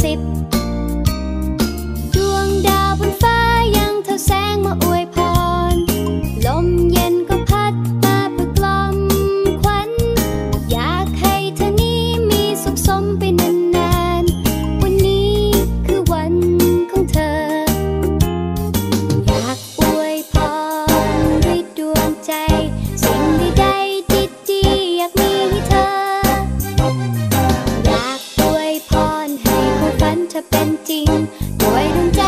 สิบ ด้วยดวงใจ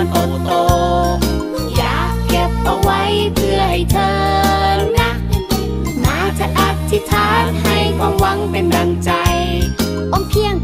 อนโอโต อยากเก็บเอาไว้เพื่อให้เธอนะมาจะอธิษฐานให้ความหวังเป็นดังใจอมเพียง